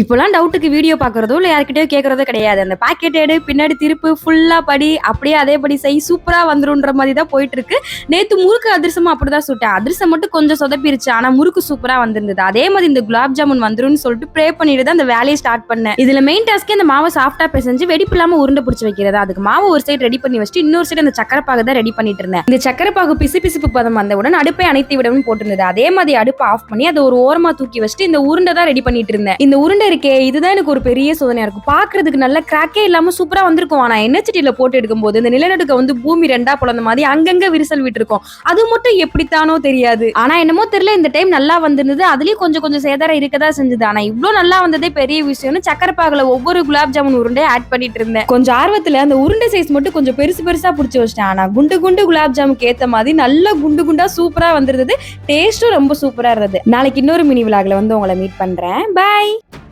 இப்போலாம் டவுட்டுக்கு வீடியோ பார்க்குறதோ இல்லை யார்கிட்டயோ கேட்குறதோ கிடையாது. அந்த பாக்கெட் எடு பின்னாடி திருப்பு ஃபுல்லாக படி அப்படியே அதேபடி செய் சூப்பராக வந்துருன்ற மாதிரி தான் போயிட்டுருக்கு. நேற்று முறுக்கு அதிரசமாக அப்படி தான் சுட்டேன். அதிரசம் மட்டும் கொஞ்சம் சொதப்பிருச்சு ஆனால் முறுக்கு சூப்பராக வந்திருந்தது. அதே மாதிரி இந்த குலாப் ஜாமுன் வந்துரும்னு சொல்லிட்டு ப்ரே பண்ணிட்டு தான் அந்த வேலையை ஸ்டார்ட் பண்ணேன். இதில் மெயின் டாஸ்க்கே அந்த மாவை சாஃப்டாக பிசைஞ்சு வெடிப்பு இல்லாமல் உருண்டை பிடிச்சி வைக்கிறது? அதுக்கு மாவு ஒரு சைடு ரெடி பண்ணி வச்சுட்டு இன்னொரு சைடு அந்த சக்கரை தான் ரெடி பண்ணிட்டு இருந்தேன். இந்த சக்கரப்பாகு பிசு பிசுப்பு பதம் வந்தவுடன் அடுப்பை அணைத்து விடவும் போட்டிருந்தது. அதே மாதிரி அடுப்பை ஆஃப் பண்ணி அதை ஒரு ஓரமாக தூக்கி வச்சுட்டு இந்த உருண்டை தான் ரெடி பண்ணிட்டு இருந்தேன். இந்த உருண்டை இருக்கே இதுதான் எனக்கு ஒரு பெரிய சோதனையா இருக்கும் பாக்குறதுக்கு நல்ல கிராக்கே இல்லாம சூப்பரா வந்திருக்கும். ஆனா என்ஹெச்டில போட்டு எடுக்கும் போது இந்த நிலநடுக்க வந்து பூமி ரெண்டா பிளந்த மாதிரி அங்கங்க விரிசல் விட்டுருக்கும். அது மட்டும் எப்படித்தானோ தெரியாது. ஆனா என்னமோ தெரியல இந்த டைம் நல்லா வந்திருந்தது. அதுலயும் கொஞ்சம் கொஞ்சம் சேதாரம் இருக்கதா செஞ்சது. ஆனா இவ்வளவு நல்லா வந்ததே பெரிய விஷயம்னு சக்கரப்பாகல ஒவ்வொரு குலாப் ஜாமுன் உருண்டை ஆட் பண்ணிட்டு இருந்தேன். கொஞ்சம் ஆர்வத்துல அந்த உருண்டை சைஸ் மட்டும் கொஞ்சம் பெருசு பெருசா புடிச்சு வச்சிட்டேன். ஆனா குண்டு குண்டு குலாப் ஜாமுக்கு ஏத்த மாதிரி நல்ல குண்டு குண்டா சூப்பரா வந்திருந்தது. டேஸ்ட்டும் ரொம்ப சூப்பரா இருந்தது. நாளைக்கு இன்னொரு மினி விழாவில் வந்து உங்களை மீட் பண்றேன். பாய்